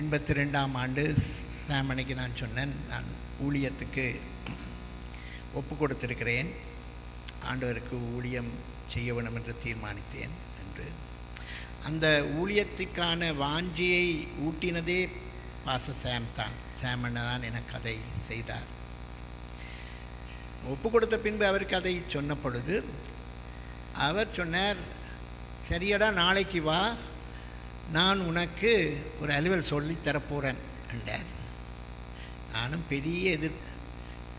எண்பத்தி ரெண்டாம் ஆண்டு சாமணிக்கு நான் சொன்னேன் நான் ஊழியத்துக்கு ஒப்பு கொடுத்திருக்கிறேன். ஆண்டவருக்கு ஊழியம் செய்ய வேண்டும் என்று தீர்மானித்தேன் என்று. அந்த ஊழியத்துக்கான வாஞ்சியை ஊட்டினதே பாச சாம் தான். சாமண்ண தான் எனக்கு அதை செய்தார். ஒப்பு கொடுத்த பின்பு அவருக்கு அதை சொன்ன பொழுது அவர் சொன்னார் சரியடா நாளைக்கு வா. நான் உனக்கு ஒரு அலுவல் சொல்லி தரப்போகிறேன் என்றார். நானும் பெரிய எதிர்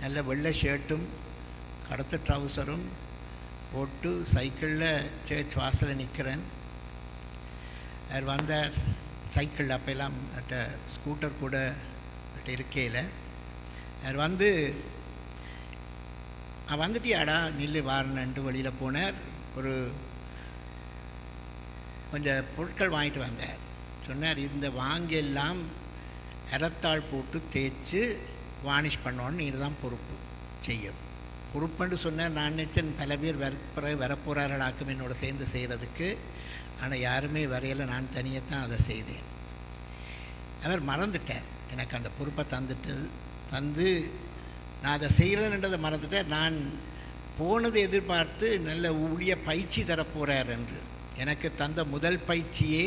நல்ல வெள்ளை ஷர்ட்டும் கடத்த ட்ரவுசரும் போட்டு சைக்கிளில் சேர்ச் வாசலில் நிற்கிறேன் அவர் வந்தார். சைக்கிள் அப்போல்லாம் ஸ்கூட்டர் கூட இருக்கையில் அவர் வந்து வந்துட்டியாடா நில்லு வாரணுன்ட்டு வெளியில் போனார். ஒரு கொஞ்சம் பொருட்கள் வாங்கிட்டு வந்தார். சொன்னார் இந்த வாங்கெல்லாம் இரத்தாள் போட்டு தேய்ச்சி வானிஷ் பண்ணோன்னு நீர் தான் பொறுப்பு. செய்யும். பொறுப்புன்னு சொன்னார் நான் நினச்சேன் பல பேர் வரப்புற வரப்போகிறார்களாக்கும் என்னோட சேர்ந்து செய்கிறதுக்கு ஆனால் யாருமே வரையலை நான் தனியாக தான் அதை செய்தேன். அவர் மறந்துட்டார். எனக்கு அந்த பொறுப்பை தந்துட்டு தந்து நான் அதை செய்கிறேன்றதை மறந்துட்டேன் நான் போனதை எதிர்பார்த்து நல்ல ஊழிய பயிற்சி தரப்போகிறார் என்று. எனக்கு தந்த முதல் பயிற்சியே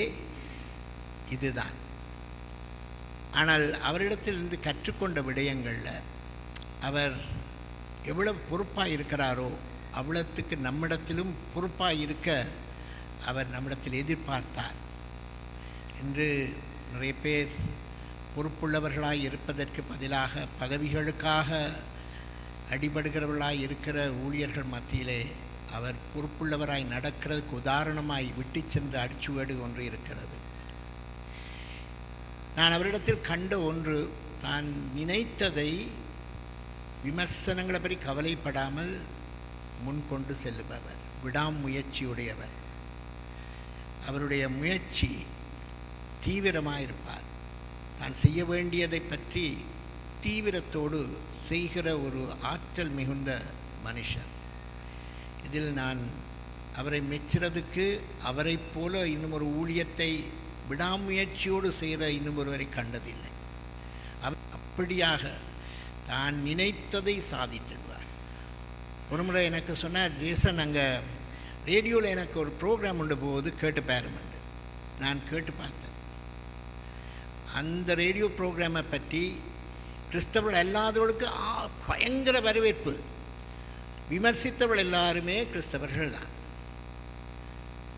இதுதான். ஆனால் அவரிடத்திலிருந்து கற்றுக்கொண்ட விடயங்களில் அவர் எவ்வளவு பொறுப்பாக இருக்கிறாரோ அவ்வளத்துக்கு நம்மிடத்திலும் பொறுப்பாக இருக்க அவர் நம்மிடத்தில் எதிர்பார்த்தார். இன்று நிறைய பேர் பொறுப்புள்ளவர்களாக இருப்பதற்கு பதிலாக பதவிகளுக்காக அடிபடுகிறவர்களாக இருக்கிற ஊழியர்கள் மத்தியிலே அவர் பொறுப்புள்ளவராய் நடக்கிறதுக்கு உதாரணமாய் விட்டு சென்ற அடிச்சுவேடு ஒன்று இருக்கிறது. நான் அவரிடத்தில் கண்ட ஒன்று தான் நினைத்ததை விமர்சனங்களை பற்றி கவலைப்படாமல் முன்கொண்டு செல்லுபவர் விடாமுயற்சியுடையவர். அவருடைய முயற்சி தீவிரமாக இருப்பார். தான் செய்ய வேண்டியதை பற்றி தீவிரத்தோடு செய்கிற ஒரு ஆற்றல் மிகுந்த மனுஷன் இதில் நான் அவரை மெச்சுறதுக்கு அவரைப் போல இன்னும் ஒரு ஊழியத்தை விடாமுயற்சியோடு செய்கிற இன்னும் ஒருவரை கண்டதில்லை அப்படியாக தான் நினைத்ததை சாதித்திடுவார். ஒரு முறை எனக்கு சொன்னார் ஜேசன் அங்கே ரேடியோவில் எனக்கு ஒரு ப்ரோக்ராம் உண்டு போகுது கேட்டு பாருமெண்டு நான் கேட்டு பார்த்தேன். அந்த ரேடியோ ப்ரோக்ராமை பற்றி கிறிஸ்தவர்கள் அல்லாதவர்களுக்கு பயங்கர வரவேற்பு. விமர்சித்தவள் எல்லாருமே கிறிஸ்தவர்கள் தான்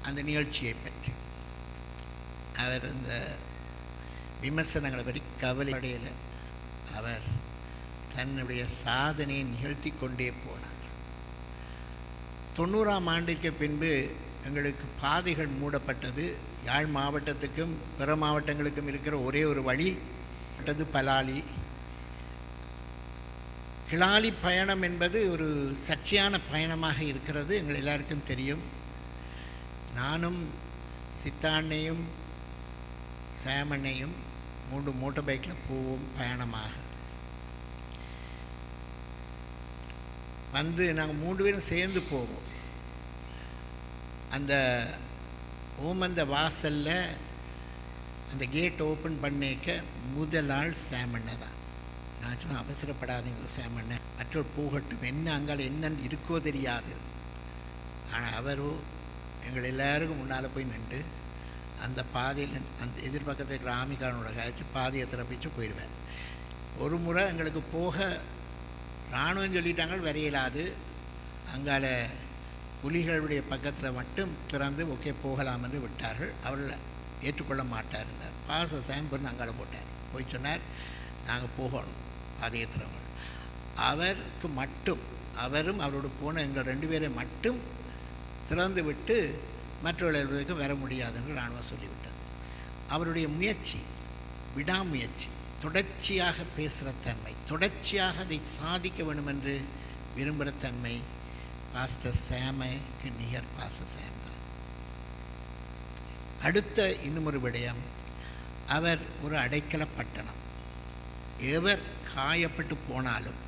அந்த நிகழ்ச்சியை பற்றி. அவர் இந்த விமர்சனங்களை பற்றி கவலைப்படையில் அவர் தன்னுடைய சாதனையை நிகழ்த்தி கொண்டே போனார். தொண்ணூறாம் ஆண்டுக்கு பின்பு எங்களுக்கு பாதைகள் மூடப்பட்டது. யாழ் மாவட்டத்துக்கும் பிற மாவட்டங்களுக்கும் இருக்கிற ஒரே ஒரு வழி பட்டது பலாலி. கிளாலி பயணம் என்பது ஒரு சர்ச்சையான பயணமாக இருக்கிறது. எங்கள் எல்லாருக்கும் தெரியும். நானும் சித்தாண்ணையும் சேமண்ணையும் மூன்று மோட்டர் பைக்கில் போவோம் பயணமாக. வந்து நாங்கள் மூன்று பேரும் சேர்ந்து போவோம். அந்த ஓமந்த வாசலில் அந்த கேட் ஓப்பன் பண்ணிக்க முதல் ஆள் சேமண்ணை தான். நான் சொன்னேன் அவசரப்படாதீங்க சேமண்ணை. மற்றொரு போகட்டும். என்ன அங்கால் என்னன்னு இருக்கோ தெரியாது. ஆனால் அவரோ எங்கள் எல்லாருக்கும் முன்னால் போய் நின்று அந்த பாதையில் அந்த எதிர்பக்கத்தில் இருக்கிற ஆமிக்காரனோட கழிச்சு பாதையை திறப்பிச்சு போயிடுவார். ஒரு முறை எங்களுக்கு போக இராணுவம் சொல்லிட்டாங்க வரையலாது அங்கால புலிகளுடைய பக்கத்தில் மட்டும் திறந்து ஓகே போகலாம் என்று விட்டார்கள். அவர்கள் ஏற்றுக்கொள்ள மாட்டார் பாச சாம்பர்னு அங்கால போட்டார். போய் சொன்னார் நாங்கள் போகணும். பாதையை அவருக்கு மட்டும் அவரும் அவரோட போன எங்கள் ரெண்டு பேரை மட்டும் திறந்து விட்டு மற்றவர்களுக்கு வர முடியாது என்று இராணுவம் சொல்லிவிட்டது. அவருடைய முயற்சி விடாமுயற்சி தொடர்ச்சியாக பேசுகிற தன்மை தொடர்ச்சியாக அதை சாதிக்க வேண்டும் என்று விரும்புகிற தன்மை பாஸ்டர் சேமைக்கு நிகர் பாச சேம் தான். அடுத்த இன்னும் ஒரு விடயம் அவர் ஒரு அடைக்கல பட்டணம். எவர் காயப்பட்டு போனாலும்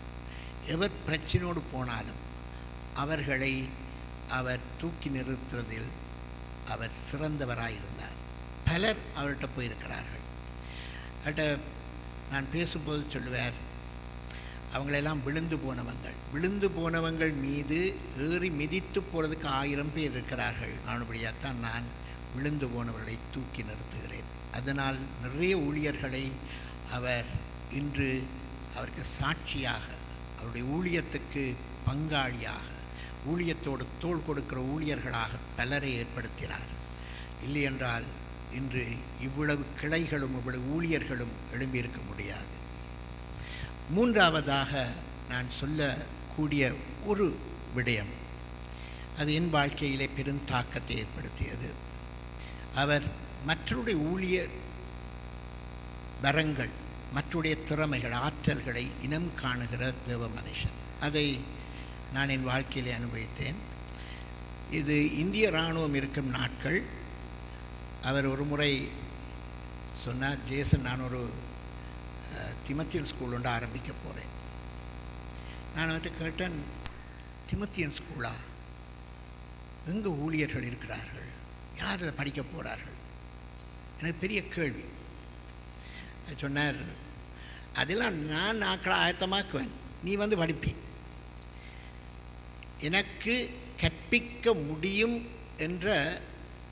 எவர் பிரச்சனையோடு போனாலும் அவர்களை அவர் தூக்கி நிறுத்துறதில் அவர் சிறந்தவராயிருந்தார். பலர் அவர்கிட்ட போயிருக்கிறார்கள். அட்ட நான் பேசும்போது சொல்லுவார் அவங்களெல்லாம் விழுந்து போனவங்கள். விழுந்து போனவங்கள் மீது ஏறி மிதித்து போகிறதுக்கு ஆயிரம் பேர் இருக்கிறார்கள். ஆனபடியாகத்தான் நான் விழுந்து போனவர்களை தூக்கி நிறுத்துகிறேன். அதனால் நிறைய ஊழியர்களை அவர் இன்று அவருக்கு சாட்சியாக அவருடைய ஊழியத்துக்கு பங்காளியாக ஊழியத்தோடு தோள் கொடுக்கிற ஊழியர்களாக பலரை ஏற்படுத்தினார். இல்லையென்றால் இன்று இவ்வளவு கிளைகளும் இவ்வளவு ஊழியர்களும் எழும்பியிருக்க முடியாது. மூன்றாவதாக நான் சொல்லக்கூடிய ஒரு விடயம் அது என் வாழ்க்கையிலே பெரும் தாக்கத்தை ஏற்படுத்தியது. அவர் மற்றவருடைய ஊழியர் வரங்கள் மற்றுடைய திறமைகள் ஆற்றல்களை இனம் காணுகிற தேவ மனுஷன் அதை நான் என் வாழ்க்கையிலே அனுபவித்தேன். இது இந்திய இராணுவம் இருக்கும் நாட்கள். அவர் ஒரு முறை சொன்னார் ஜேசன் நான் ஒரு திமத்தியன் ஸ்கூல் ஒன்று ஆரம்பிக்க போகிறேன் நான் அவர்கிட்ட கேட்டேன் திமத்தியன் ஸ்கூலா எங்கே ஊழியர்கள் இருக்கிறார்கள்? யார் அதை படிக்க போகிறார்கள் எனக்கு பெரிய கேள்வி. சொன்னார். அதெல்லாம் நான் நாட்களை ஆயத்தமாக்குவேன். நீ வந்து படிப்பி. எனக்கு கற்பிக்க முடியும் என்ற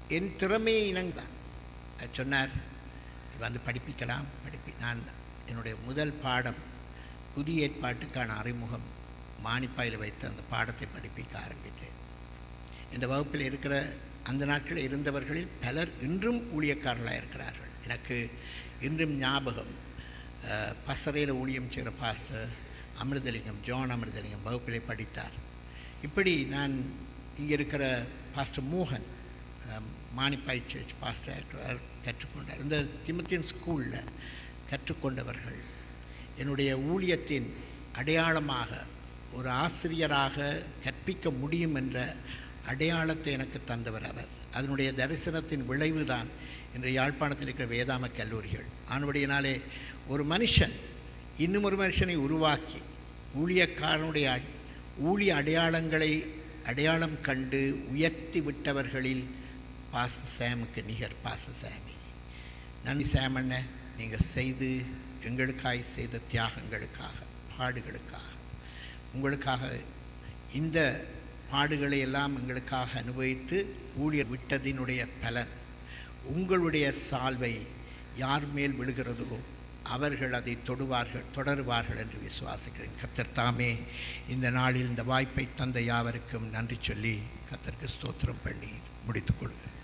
என் திறமையை இனங்தான் சொன்னார். வந்து படிப்பிக்கலாம் படிப்பி. நான் என்னுடைய முதல் பாடம் புதிய ஏற்பாட்டுக்கான அறிமுகம் மானிப்பாயில் வைத்து அந்த பாடத்தை படிப்பிக்க ஆரம்பித்தேன். இந்த வகுப்பில் இருக்கிற அந்த நாட்களில் இருந்தவர்களில் பலர் இன்றும் ஊழியக்காரர்களாக இருக்கிறார்கள் எனக்கு இன்றும் ஞாபகம் பசறையில் ஊழியம் செய்கிற பாஸ்டர் அமிர்தலிங்கம் ஜோன் அமிர்தலிங்கம் வகுப்பிலே படித்தார். இப்படி நான் இங்கே இருக்கிற பாஸ்டர் மோகன் மானிப்பாய் சர்ச் பாஸ்டர் கற்றுக்கொண்டார். இந்த திமுத்தின் ஸ்கூலில் கற்றுக்கொண்டவர்கள் என்னுடைய ஊழியத்தின் அடையாளமாக ஒரு ஆசிரியராக கற்பிக்க முடியும் என்ற அடையாளத்தை எனக்கு தந்தவர் அவர். அதனுடைய தரிசனத்தின் விளைவு இன்று யாழ்ப்பாணத்தில் இருக்கிற வேதாம கல்லூரிகள். ஆனபடியினாலே ஒரு மனுஷன் இன்னும் ஒரு மனுஷனை உருவாக்கி ஊழியக்காரனுடைய ஊழிய அடையாளங்களை அடையாளம் கண்டு உயர்த்தி விட்டவர்களில் பாச சாமுக்கு நிகர் பாச சாமி. நன்றி சாமண்ண நீங்கள் செய்து எங்களுக்காய் செய்த தியாகங்களுக்காக பாடுகளுக்காக. உங்களுக்காக இந்த பாடுகளை எல்லாம் எங்களுக்காக அனுபவித்து ஊழியர் விட்டதினுடைய பலன். உங்களுடைய சால்வை யார் மேல் விழுகிறதோ அவர்கள் அதை தொடுவார்கள் தொடருவார்கள் என்று விசுவாசிக்கிறேன். கத்தர் தாமே இந்த நாளில் இந்த வாய்ப்பை தந்த யாவருக்கும் நன்றி சொல்லி கத்தருக்கு ஸ்தோத்திரம் பண்ணி முடித்துக் கொள்கிறேன்.